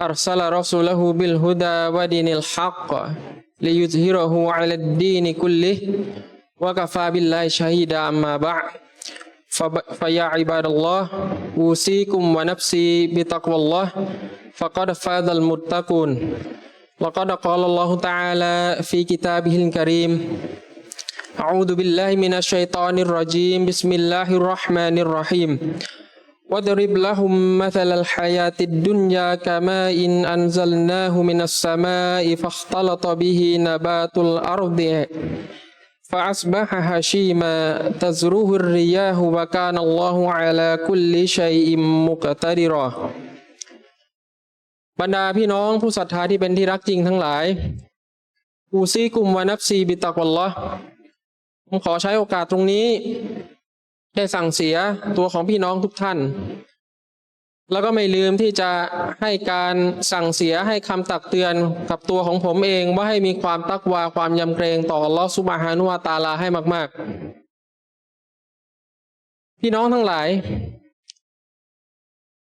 أرسل رسوله بالهدى ودين الحق ليظهره على الدين كله وكفى بالله شهيدا أما بعد. فيا عباد الله أوصيكم ونفسي بتقوى الله فقد فاز المتقون. وقد قال الله تعالى في كتابه الكريم أعوذ بالله من الشيطان الرجيم بسم الله الرحمن الرحيم. واضرب لهم مثل الحياة الدنيا كماء إن أنزلناه من السماء فاختلط به نبات الأرض فأصبح هشيما تزروه الرياح وكان الله على كل شيء مقتدرا บรรดาพี่น้องผู้ศรัทธาที่เป็นที่รักจริงทั้งหลาย อูซีกุมวานับซีบิตักวัลลอฮ์ผมขอใช้โอกาสตรงนี้ ได้สั่งเสียตัวของพี่น้องทุกท่าน แล้วก็ไม่ลืมที่จะให้การสั่งเสียให้คำตักเตือนกับตัวของผมเองว่าให้มีความตักวาความยำเกรงต่อลอฮฺซุบฮานุวาตาลาให้มาก ๆ พี่น้องทั้งหลาย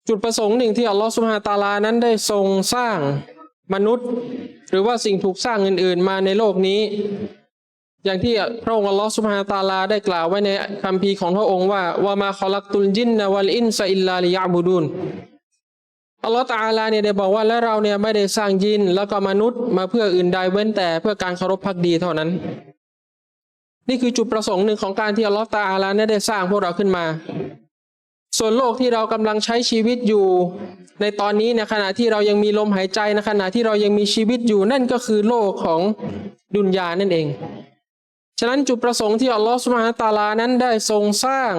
จุดประสงค์หนึ่งที่อัลลอฮฺซุบฮานะฮูวะตาลานั้นได้ทรงสร้างมนุษย์ หรือว่าสิ่งถูกสร้างอื่น ๆ มาในโลกนี้ อย่างที่พระองค์อัลลอฮฺซุบฮานตะอาลาได้กล่าวไว้ในคัมภีร์ของพระองค์ว่าว่ามาคอลักตุลจินนะวัลอินซะอิลลาลิยะบุดุนอัลลอฮฺตะอาลาเนี่ยได้บอกว่าและเราเนี่ยไม่ได้สร้างยิน แล้วก็มนุษย์มาเพื่ออื่นใดเว้นแต่เพื่อการเคารพพักดีเท่านั้น นี่คือจุดประสงค์หนึ่งของการที่อัลลอฮฺตะอาลาเนี่ยได้สร้างพวกเราขึ้นมา ส่วนโลกที่เรากำลังใช้ชีวิตอยู่ ในตอนนี้ในขณะที่เรายังมีลมหายใจในขณะที่เรายังมีชีวิตอยู่นั่นก็คือโลกของดุนยานั่นเอง ฉะนั้นจุดประสงค์ที่อัลลอฮฺสุบฮานะฮูวะตาลานั้นได้ทรงสร้าง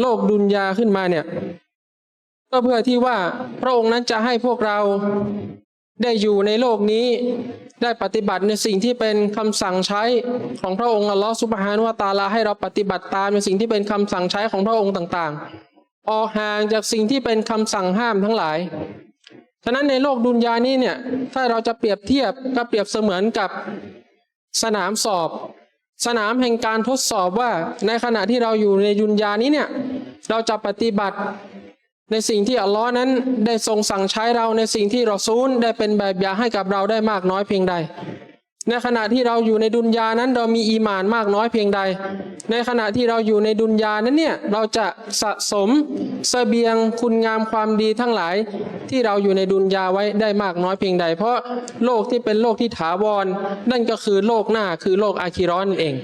โลกดุนยาขึ้นมาเนี่ย ก็เพื่อที่ว่าพระองค์นั้นจะให้พวกเราได้อยู่ในโลกนี้ได้ปฏิบัติในสิ่งที่เป็นคำสั่งใช้ของพระองค์อัลลอฮฺสุบฮานะฮูวตาลาให้เราปฏิบัติตามในสิ่งที่เป็นคำสั่งใช้ของพระองค์ต่างๆ ออกห่างจากสิ่งที่เป็นคำสั่งห้ามทั้งหลาย ฉะนั้นในโลกดุนยานี้เนี่ย ถ้าเราจะเปรียบเทียบก็เปรียบเสมือนกับสนามสอบ สนามแห่งการทดสอบว่าในขณะที่เราอยู่ในยุนยานี้เนี่ย เราจะปฏิบัติในสิ่งที่อัลลอฮ์นั้นได้ทรงสั่งใช้เราในสิ่งที่รอซูลได้เป็นแบบอย่างให้กับเราได้มากน้อยเพียงใด ในขณะที่เราอยู่ในดุนยานั้นเรามีอีมานมากน้อยเพียงใด ในขณะที่เราอยู่ในดุนยานั้นเนี่ยเราจะสะสมเสบียงคุณงามความดีทั้งหลายที่เราอยู่ในดุนยาไว้ได้มากน้อยเพียงใด เพราะโลกที่เป็นโลกที่ถาวร นั่นก็คือโลกหน้าคือโลกอาคิรอนนเอง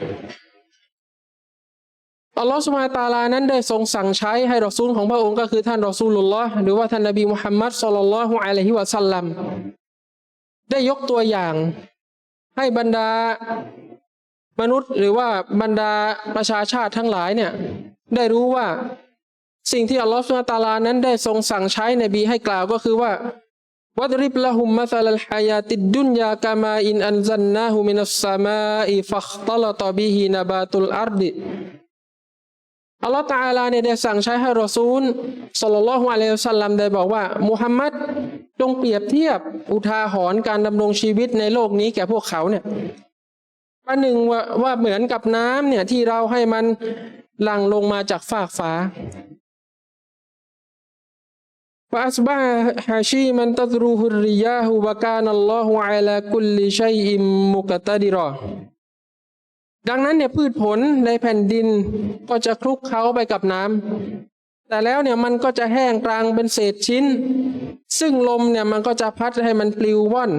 อัลลอฮฺสุบฮานะฮูวะตาลานั้นได้ทรงสั่งใช้ให้รอซูลของพระองค์ก็คือท่านรอซูลุลลอฮ์หรือว่าท่านนบีมุฮัมมัดศ็อลลัลลอฮุอะลัยฮิวะสัลลัมได้ยกตัวอย่าง ให้บรรดามนุษย์หรือว่าบรรดาประชาชาติทั้งหลายเนี่ยได้รู้ว่าสิ่งที่อัลลอฮฺสุลตาลานั้นได้ทรงสั่งใช้ในบีให้กล่าวก็คือว่าวัดริบละหุมมะซาลัลฮายาติดดุนยากามาอินอันซันนาหูมินัสซามาอิฟัคตลตบิฮินบาตุลอาร์ดิ อัลลอฮฺตะอาลาเนี่ยได้สั่งใช้ให้รอซูลสลลัลลอฮุอะลัยฮิวะสัลลัมได้บอกว่ามุฮัมมัดจงเปรียบเทียบอุทาหรณ์การดำรงชีวิตในโลกนี้แก่พวกเขาเนี่ยประหนึ่งว่าว่าเหมือนกับน้ำเนี่ยที่เราให้มันหลั่งลงมาจากฟากฟ้าฟาสบะฮาชีมันตัตรูฮุริยาฮูวะกานัลลอฮุอะลาคุลลิชัยอิมมุกตะดิรอ ดังนั้นเนี่ยพืชผลในแผ่นดินก็จะคลุกเคล้าไปกับน้ำแต่แล้วเนี่ยมันก็จะแห้งกลางเป็นเศษชิ้น ซึ่งลมเนี่ยมันก็จะพัดให้มันปลิวว่อน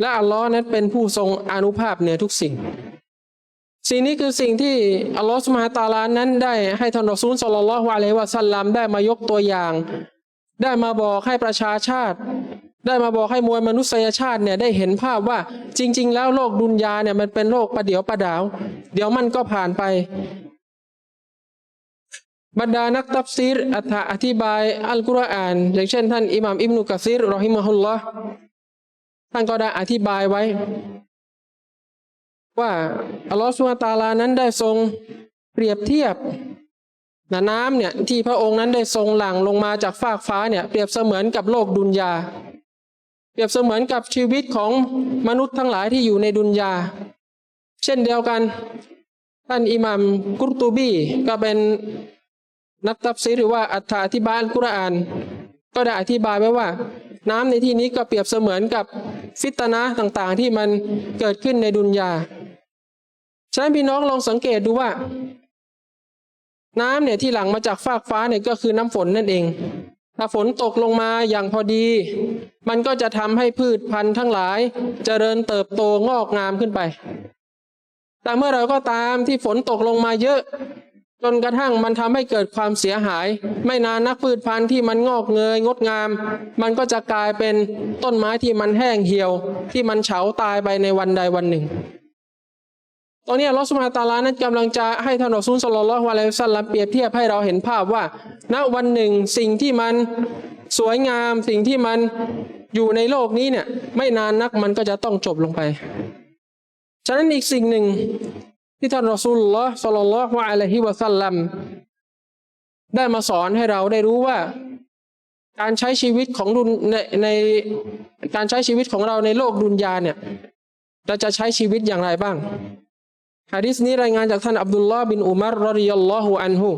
และอัลลอฮ์นั้นเป็นผู้ทรงอนุภาพเหนือทุกสิ่ง สิ่งนี้คือสิ่งที่อัลลอฮ์สุบฮาตาลานั้นได้ให้ท่านรอซูลศ็อลลัลลอฮุอะลัยวะสัลลัมได้มายกตัวอย่าง ได้มาบอกให้ประชาชาติ ได้มาบอกให้มวลมนุษยชาติเนี่ยได้เห็นภาพว่าจริง ๆ แล้วโลกดุนยาเนี่ยมันเป็นโลกประเดี๋ยวประดาว เดี๋ยวมันก็ผ่านไป บรรดานักตัฟซีรอธิบายอัลกุรอาน อย่างเช่นท่านอิหม่ามอิบนุกะซีรรอฮิมะฮุลลอฮ์ท่านก็ได้อธิบายไว้ ว่าอัลลอฮฺสุบฮานะฮูวะตาลานั้นได้ทรงเปรียบเทียบน,น้ำเนี่ยที่พระองค์นั้นได้ทรงหลั่งลงมาจากฟากฟ้าเนี่ยเปรียบเสมือนกับโลกดุนยา รียบเสมือนกับชีวิตของมนุษย์ทั้งหลายที่อยู่ในดุนยา เช่นเดียวกัน ท่านอิหมัมกุรตูบีก็เป็นนักตัฟซีหรือว่าอัฐาธิบายอัลกุรอาน ก็ได้อธิบายไว้ว่า น้ำในที่นี้ก็เปรียบเสมือนกับฟิตนะต่างๆ ที่มันเกิดขึ้นในดุนยาฉะนั้นพี่น้องลองสังเกตดูว่า น้ำเนี่ยที่หลั่งมาจากฟากฟ้าเนี่ยก็คือน้ำฝนนั่นเอง ถ้าฝนตกลงมาอย่างพอดี มันก็จะทำให้พืชพันธุ์ทั้งหลายเจริญเติบโตงอกงามขึ้นไป แต่เมื่อเราก็ตามที่ฝนตกลงมาเยอะ จนกระทั่งมันทำให้เกิดความเสียหาย ไม่นานนักพืชพันธุ์ที่มันงอกเงยงดงาม มันก็จะกลายเป็นต้นไม้ที่มันแห้งเหี่ยว ที่มันเฉาตายไปในวันใดวันหนึ่ง ตอนนี้ลอสุบฮาตาลานั้นกำลังจะให้ท่านรอซูลศ็อลลัลลอฮุอะลัยฮิวซัลลัมเปรียบเทียบให้เราเห็นภาพว่า ณวันหนึ่งสิ่งที่มันสวยงามสิ่งที่มันอยู่ในโลกนี้เนี่ย ไม่นานนักมันก็จะต้องจบลงไป ฉะนั้นอีกสิ่งหนึ่งที่ท่านรอซูลลอฮ์ศ็อลลัลลอฮุอะลัยฮิวะซัลลัมได้มาสอนให้เราได้รู้ว่า การใช้ชีวิตของดุนในในการใช้ชีวิตของเราในโลกดุนยาเนี่ยเราจะใช้ชีวิตอย่างไรบ้าง ฮะดิษนี้รายงานจากท่านอับดุลลอฮ์บินอุมารรอดิยัลลอฮุอันฮุ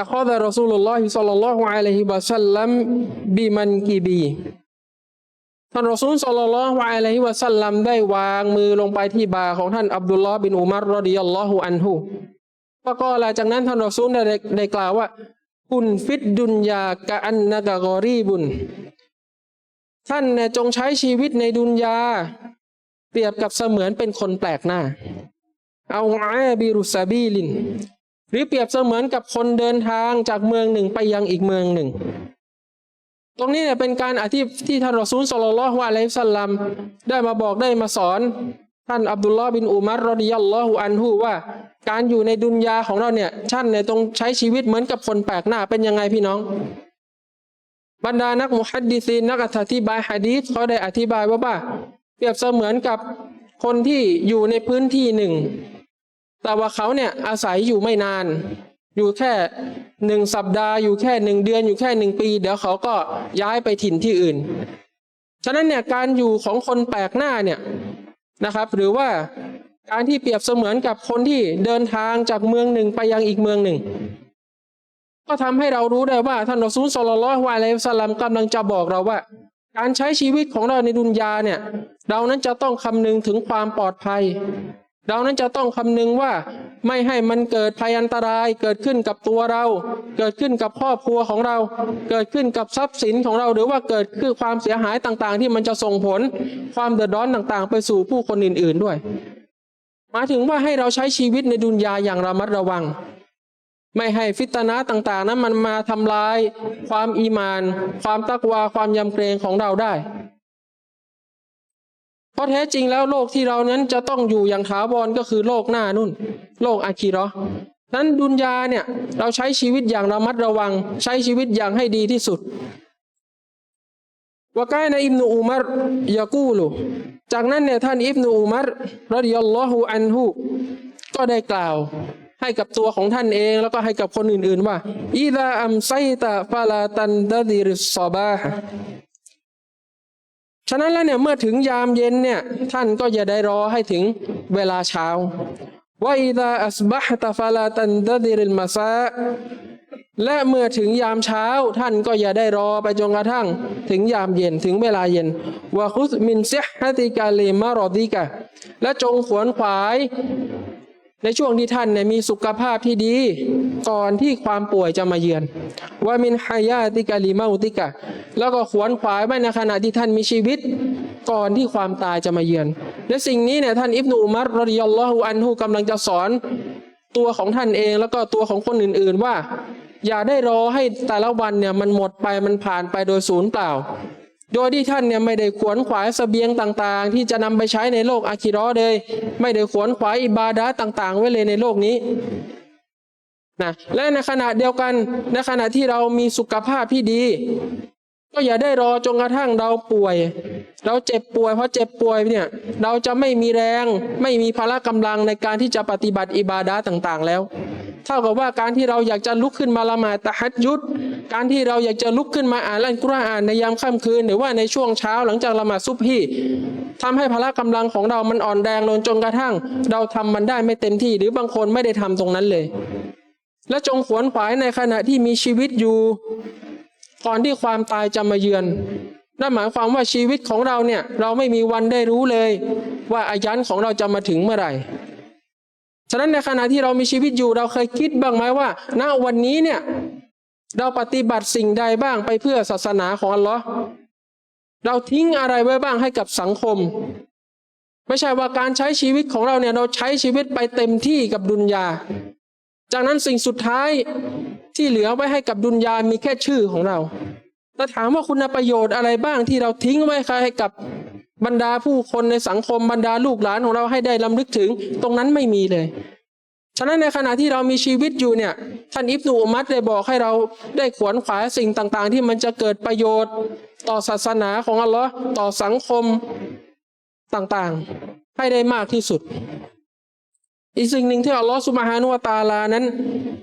อัคฮะรอซูลุลลอฮิศ็อลลัลลอฮุอะลัยฮิวะซัลลัมบิมันกีบีท่านรอซูลศ็อลลัลลอฮุอะลัยฮิวะซัลลัมได้วางมือลงไปที่บ่าของท่านอับดุลลอฮ์บินอุมารรอดิยัลลอฮุอันฮุแล้วก็หลังจากนั้นท่านรอซูลได้ได้กล่าวว่า คุณฟิดดุนยากะอันนะกะกอรีบุนท่านจงใช้ชีวิตในดุนยา เปรียบกับเสมือนเป็นคนแปลกหน้า เอาอาบิรุซาบีลิน หรือเปรียบเสมือนกับคนเดินทางจากเมืองหนึ่งไปยังอีกเมืองหนึ่ง ตรงนี้เนี่ยเป็นการอธิบที่ท่านรอซูลศ็อลลัลลอฮุอะลัยฮิสัลลัมได้มาบอกได้มาสอน ท่านอับดุลลอฮ์บินอุมัรรอดิยัลลอฮุอันฮุว่า การอยู่ในดุนยาของเราเนี่ยท่านเนี่ยต้องใช้ชีวิตเหมือนกับคนแปลกหน้าเป็นยังไงพี่น้องบรรดานักมุฮัดดิซีนนักอธิบายฮะดีษเขาได้อธิบายว่าว่า เปรียบเสมือนกับคนที่อยู่ในพื้นที่หนึ่ง แต่ว่าเขาเนี่ยอาศัยอยู่ไม่นาน อยู่แค่หนึ่งสัปดาห์อยู่แค่หนึ่งเดือนอยู่แค่หนึ่งปี เดี๋ยวเขาก็ย้ายไปถิ่นที่อื่น ฉะนั้นเนี่ยการอยู่ของคนแปลกหน้าเนี่ยนะครับ หรือว่าการที่เปรียบเสมือนกับคนที่เดินทางจากเมืองหนึ่งไปยังอีกเมืองหนึ่ง ก็ทำให้เรารู้ได้ว่าท่านอซูลศ็อลลัลลอฮุอะลัยฮิวะซัลลัมกำลังจะบอกเราว่า การใช้ชีวิตของเราในดุนยาเนี่ย เรานั้นจะต้องคำนึงถึงความปลอดภัย เรานั้นจะต้องคำนึงว่าไม่ให้มันเกิดภัยอันตรายเกิดขึ้นกับตัวเรา เกิดขึ้นกับครอบครัวของเรา เกิดขึ้นกับทรัพย์สินของเราหรือว่าเกิดขึ้นความเสียหายต่างๆ ที่มันจะส่งผลความเดือดร้อนต่างๆ ไปสู่ผู้คนอื่น ๆด้วย มาถึงว่าให้เราใช้ชีวิตในดุนยาอย่างระมัดระวัง ไม่ให้ฟิตนะต่างๆ นั้นมันมาทำลายความอีมาน ความตักวาความยำเกรงของเราได้ เพราะแท้จริงแล้วโลกที่เรานั้นจะต้องอยู่อย่างถาวรก็คือโลกหน้านุ่น โลกอาคีราะห์นั้นดุนยาเนี่ยเราใช้ชีวิตอย่างระมัดระวัง ใช้ชีวิตอย่างให้ดีที่สุดวกายในอิบนุอุมารยากูลุจากนั้นเนี่ยท่านอิบนุอุมารรดิยัลลอฮุอันฮุก็ได้กล่าว ให้กับตัวของท่านเอง แล้วก็ให้กับคนอื่นๆว่าอีดาอัมไซตะฟาลาตันดะดิริสซอบาฉะนั้นแล้วเนี่ยเมื่อถึงยามเย็นเนี่ยท่านก็อย่าได้รอให้ถึงเวลาเช้าว่าอีดาอัสบะตะฟาลาตันดะดิริลมาซาและเมื่อถึงยามเช้าท่านก็อย่าได้รอไปจนกระทั่ง ถึงยามเย็นถึงเวลาเย็นวะคุสมินเซฮะติกาเลมารอดิกะและจงขวนขวาย ในช่วงที่ท่านเนี่ยมีสุขภาพที่ดี ก่อนที่ความป่วยจะมาเยือนว่ามินฮายาติกาลีมาอุติกะ แล้วก็ขวนขวายไว้ในขณะที่ท่านมีชีวิต ก่อนที่ความตายจะมาเยือน และสิ่งนี้เนี่ยท่านอิบนุอุมัรรดิยัลลอฮุอันฮุกำลังจะสอนตัวของท่านเองแล้วก็ตัวของคนอื่น ๆว่า อย่าได้รอให้แต่ละวันเนี่ยมันหมดไปมันผ่านไปโดยศูนย์เปล่า โดยที่ท่านเนี่ยไม่ได้ขวนขวายเสบียงต่างๆ ที่จะนำไปใช้ในโลกอาคิราะห์เลย ไม่ได้ขวนขวายอิบาดะต่าง ๆ ไว้เลยในโลกนี้นะและในขณะเดียวกันในขณะที่เรามีสุขภาพที่ดี ก็อย่าได้รอจนกระทั่งเราป่วย เราเจ็บป่วยเพราะเจ็บป่วยเนี่ยเราจะไม่มีแรง ไม่มีพละกำลังในการที่จะปฏิบัติอิบาดะต่างๆ แล้ว เท่ากับว่าการที่เราอยากจะลุกขึ้นมาละหมาดตะฮัดยุดการที่เราอยากจะลุกขึ้นมาอ่านอัลกุรอานในยามค่ำคืน หรือว่าในช่วงเช้าหลังจากละหมาดซุบฮีทำให้พละกำลังของเรามันอ่อนแรงลงจนกระทั่ง เราทำมันได้ไม่เต็มที่ หรือบางคนไม่ได้ทำตรงนั้นเลย และจงขวนขวายในขณะที่มีชีวิตอยู่ก่อนที่ความตายจะมาเยือนนั่นหมายความว่าชีวิตของเราเนี่ยเราไม่มีวันได้รู้เลย ว่าอายันของเราจะมาถึงเมื่อไหร่ ฉะนั้นในขณะที่เรามีชีวิตอยู่ เราเคยคิดบ้างไหมว่า ณวันนี้เนี่ย เราปฏิบัติสิ่งใดบ้างไปเพื่อศาสนาของอัลลอฮ์เราทิ้งอะไรไว้บ้างให้กับสังคม ไม่ใช่ว่าการใช้ชีวิตของเราเนี่ยเราใช้ชีวิตไปเต็มที่กับดุนยา จากนั้นสิ่งสุดท้ายที่เหลือไว้ให้กับดุนยามีแค่ชื่อของเราแต่ถามว่าคุณประโยชน์อะไรบ้างที่เราทิ้งไว้ให้กับ บรรดาผู้คนในสังคมบรรดาลูกหลานของเราให้ได้ลำลึกถึง ตรงนั้นไม่มีเลย ฉะนั้นในขณะที่เรามีชีวิตอยู่เนี่ย ท่านอิบนุอุมัดได้บอกให้เราได้ขวนขวายสิ่งต่างๆ ที่มันจะเกิดประโยชน์ ต่อศาสนาของอัลลอฮ์ต่อสังคมต่างๆ ให้ได้มากที่สุด อีกสิ่งหนึ่งที่อัลลอฮฺสุบฮานุวตาลานั้น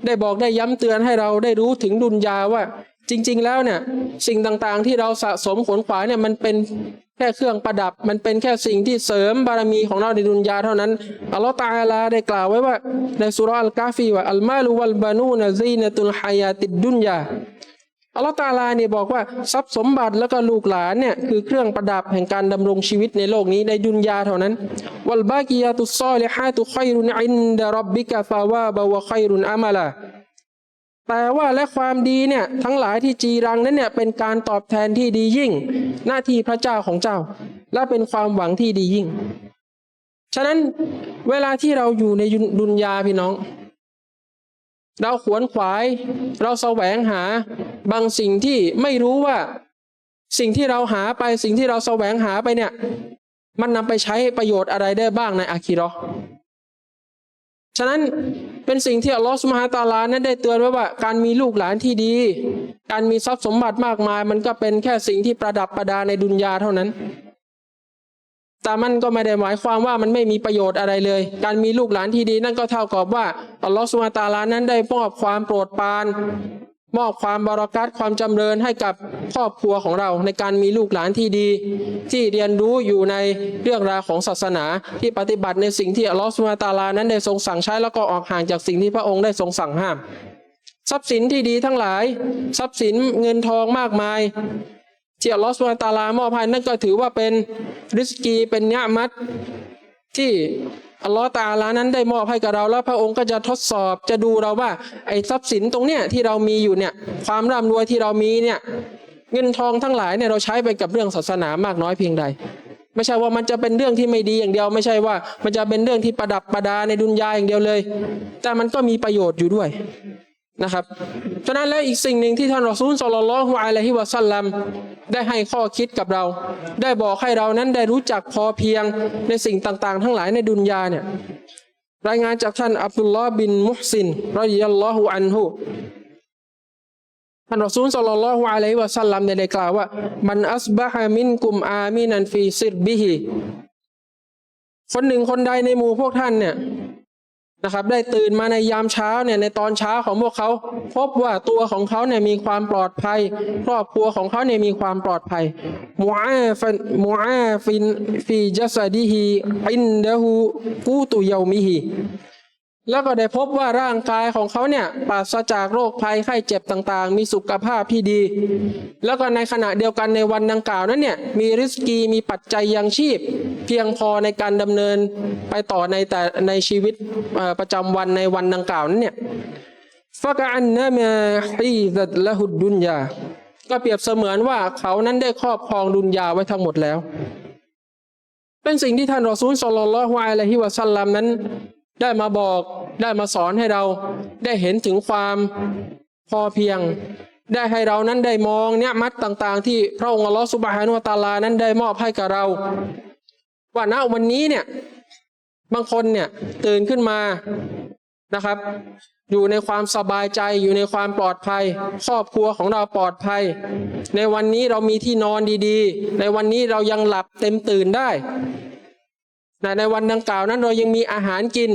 ได้บอกได้ย้ำเตือนให้เราได้รู้ถึงดุนยาว่า จริงๆแล้วเนี่ยสิ่งต่างๆที่เราสะสมขนขวายเนี่ยมันเป็นแค่เครื่องประดับ มันเป็นแค่สิ่งที่เสริมบารมีของเราในดุนยาเท่านั้นอัลลอฮฺตาลาได้กล่าวไว้ว่าในสุราะห์อัลกาฟีว่าอัลมาลุวัลบานูนซีนตุลฮายาติดดุนยาอัลลอฮฺตาลาเนี่ยบอกว่าทรัพย์สมบัติแล้วก็ลูกหลานเนี่ยคือเครื่องประดับแห่งการดำรงชีวิตในโลกนี้ในดุนยาเท่านั้นวัลบากียาตุซอลิฮาตุขัยรุนอินดะรับบิกะฟาวาบะวะขัยรุนอามาลา แต่ว่าและความดีเนี่ยทั้งหลายที่จีรังนั้นเนี่ยเป็นการตอบแทนที่ดียิ่ง หน้าที่พระเจ้าของเจ้า และเป็นความหวังที่ดียิ่ง ฉะนั้นเวลาที่เราอยู่ในดุนยาพี่น้อง เราขวนขวาย เราแสวงหาบางสิ่งที่ไม่รู้ว่า สิ่งที่เราหาไปสิ่งที่เราแสวงหาไปเนี่ย มันนำไปใช้ประโยชน์อะไรได้บ้างในอาคิเราะห์ ฉะนั้นเป็นสิ่งที่อัลลอฮฺสุบฮาตาลานั้นได้เตือนไว้ว่า การมีลูกหลานที่ดี การมีทรัพย์สมบัติมากมาย มันก็เป็นแค่สิ่งที่ประดับประดาในดุนยาเท่านั้น แต่มันก็ไม่ได้หมายความว่ามันไม่มีประโยชน์อะไรเลย การมีลูกหลานที่ดีนั่นก็เท่ากับว่าอัลลอฮฺสุบฮาตาลานั้นได้มอบความโปรดปราน มอบความบารักัตความจำเริญให้กับครอบครัวของเราในการมีลูกหลานที่ดี ที่เรียนรู้อยู่ในเรื่องราวของศาสนาที่ปฏิบัติในสิ่งที่อัลลอฮฺสุบฮาตาลานั้นได้ทรงสั่งใช้แล้วก็ออกห่างจากสิ่งที่พระองค์ได้ทรงสั่งห้าม ทรัพย์สินที่ดีทั้งหลาย ทรัพย์สินเงินทองมากมายที่อัลลอฮฺสุบฮาตาลามอบให้นั่นก็ถือว่าเป็นริสกีเป็นเนื้มัดที่ อัลลอฮ์ตาลานั้นได้มอบให้กับเราแล้วพระองค์ก็จะทดสอบจะดูเราว่า ไอ้ทรัพย์สินตรงเนี้ยที่เรามีอยู่เนี่ย ความร่ำรวยที่เรามีเนี่ย เงินทองทั้งหลายเนี่ยเราใช้ไปกับเรื่องศาสนามากน้อยเพียงใด ไม่ใช่ว่ามันจะเป็นเรื่องที่ไม่ดีอย่างเดียว ไม่ใช่ว่า มันจะเป็นเรื่องที่ประดับประดาในดุนยาอย่างเดียวเลย แต่มันก็มีประโยชน์อยู่ด้วย นะครับฉะนั้นแล้วอีกสิ่งหนึ่งที่ท่านรอซูลสลลัลลอฮุอะลัยฮิวะสัลลัมได้ให้ข้อคิดกับเรา ได้บอกให้เรานั้นได้รู้จักพอเพียงในสิ่งต่างๆ ทั้งหลายในดุนยาเนี่ยรายงานจากท่านอับดุลลอฮ์บินมุฮซินรอดิยัลลอฮุอันฮุท่านรอซูลสลลัลลอฮุอะลัยฮิวะสัลลัมได้กล่าวว่า มันอัสบะฮะมินกุมอามินันฟีซิรบิฮิคนหนึ่งคนใดในหมู่พวกท่านเนี่ย นะครับ ได้ตื่นมาในยามเช้าเนี่ยในตอนเช้าของพวกเขา พบว่าตัวของเขาเนี่ยมีความปลอดภัย ครอบครัวของเขาเนี่ยมีความปลอดภัยมูอาฟันมูอาฟินฟีจัสดีฮีอินดะฮูกูตุเยามิฮี แล้วก็ได้พบว่าร่างกายของเขาเนี่ยปราศจากโรคภัยไข้เจ็บต่างๆ มีสุขภาพที่ดี แล้วก็ในขณะเดียวกันในวันดังกล่าวนั้นเนี่ยมีริสกีมีปัจจัยยังชีพ เพียงพอในการดำเนินไปต่อในแต่ในชีวิตประจำวันในวันดังกล่าวนั้นเนี่ยฟะกะอันนะมาฮีซัตละหุดดุนยาก็เปรียบเสมือนว่าเขานั้นได้ครอบครองดุนยาไว้ทั้งหมดแล้ว เป็นสิ่งที่ท่านรอซูลสลลัลลอฮุอะลัยฮิวะสัลลัมนั้น ได้มาบอกได้มาสอนให้เราได้เห็นถึงความพอเพียง ได้ให้เรานั้นได้มองเนี่ยมัดต่างๆ ที่พระองค์อัลลอฮฺสุบฮานุวะตาลานั้นได้มอบให้กับเรา ว่าณวันนี้เนี่ยบางคนเนี่ยตื่นขึ้นมานะครับ อยู่ในความสบายใจอยู่ในความปลอดภัย ครอบครัวของเราปลอดภัย ในวันนี้เรามีที่นอนดีๆ ในวันนี้เรายังหลับเต็มตื่นได้ นะในวันดังกล่าวนั้นเรายังมีอาหารกิน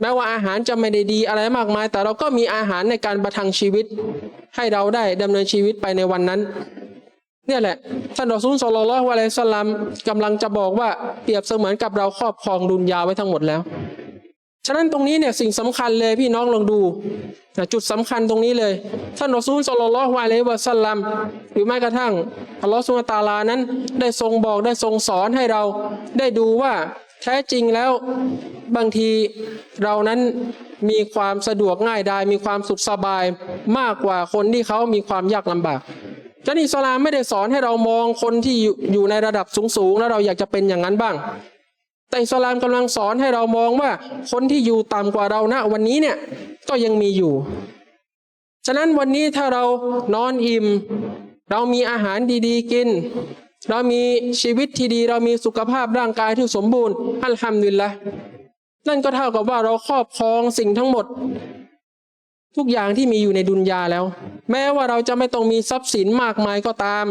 แม้ว่าอาหารจะไม่ได้ดีอะไรมากมาย แต่เราก็มีอาหารในการประทังชีวิต ให้เราได้ดำเนินชีวิตไปในวันนั้น เนี่ยแหละท่านรอซูลสลลลลอฮุอะลัยสลามกำลังจะบอกว่าเปรียบเสมือนกับเราครอบครองดุนยาไว้ทั้งหมดแล้ว ฉะนั้นตรงนี้เนี่ยสิ่งสำคัญเลยพี่น้องลองดูจุดสำคัญตรงนี้เลยท่านรอซูลสลลลลอฮุอะลัยวะสัลลัมหรือแม้กระทั่งอัลลอฮฺสุลตาลานั้นได้ทรงบอกได้ทรงสอนให้เราได้ดูว่า แท้จริงแล้วบางทีเรานั้นมีความสะดวกง่ายดายมีความสุขสบายมากกว่าคนที่เขามีความยากลำบากจันอิสลามไม่ได้สอนให้เรามองคนที่อยู่ในระดับสูงๆแล้วเราอยากจะเป็นอย่างนั้นบ้าง แต่อิสลามกำลังสอนให้เรามองว่าคนที่อยู่ต่ำกว่าเราณวันนี้เนี่ยก็ยังมีอยู่ ฉะนั้นวันนี้ถ้าเรานอนอิ่ม เรามีอาหารดีๆกิน เรามีชีวิตที่ดีเรามีสุขภาพร่างกายที่สมบูรณ์อัลฮัมดุลิลละนั่นก็เท่ากับว่าเราครอบครองสิ่งทั้งหมด ทุกอย่างที่มีอยู่ในดุนยาแล้ว แม้ว่าเราจะไม่ต้องมีทรัพย์สินมากมายก็ตาม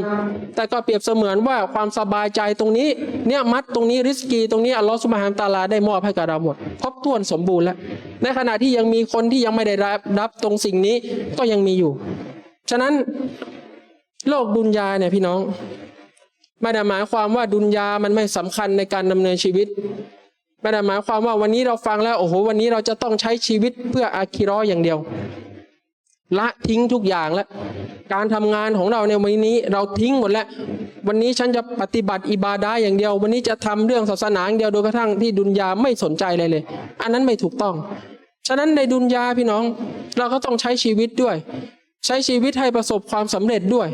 แต่ก็เปรียบเสมือนว่าความสบายใจตรงนี้ เนี่ยมัดตรงนี้ริสกี ตรงนี้อัลลอฮฺสุบฮานตาลาได้มอบให้กับเราหมดครบถ้วนสมบูรณ์แล้ว ในขณะที่ยังมีคนที่ยังไม่ได้รับรับตรงสิ่งนี้ก็ยังมีอยู่ ฉะนั้นโลกดุนยาเนี่ยพี่น้อง ไม่ได้หมายความว่าดุนยามันไม่สำคัญในการดำเนินชีวิต ไม่ได้หมายความว่าวันนี้เราฟังแล้วโอ้โหวันนี้เราจะต้องใช้ชีวิตเพื่ออาคิรออย่างเดียว ละทิ้งทุกอย่างแล้วการทำงานของเราในวันนี้เราทิ้งหมดแล้ว วันนี้ฉันจะปฏิบัติอิบาดาอย่างเดียว วันนี้จะทำเรื่องศาสนาอย่างเดียวโดยกระทั่งที่ดุนยาไม่สนใจเลยเลย อันนั้นไม่ถูกต้อง ฉะนั้นในดุนยาพี่น้อง เราก็ต้องใช้ชีวิตด้วย ใช้ชีวิตให้ประสบความสำเร็จด้วย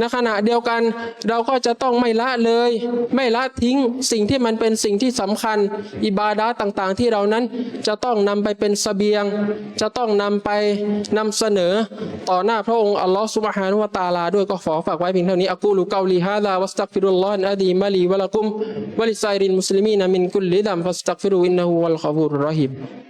ในขณะเดียวกันเราก็จะต้องไม่ละเลย ไม่ละทิ้งสิ่งที่มันเป็นสิ่งที่สำคัญ อิบาดาต่างๆ ที่เรานั้นจะต้องนำไปเป็นเสบียง จะต้องนำไปนำเสนอต่อหน้าพระองค์อัลลอฮฺสุบฮานุวะตาลาด้วยก็ขอฝากไว้เพียงเท่านี้อักูลุกาลีฮาดาวัสตักฟิรุลลอฮ์อะดีมาลีวะละกุมวะลิไซรินมุสลิมีนมินกุลลิดัมฟัสตักฟิรุอินนะฮูวัลกอฟูรุรรอฮิม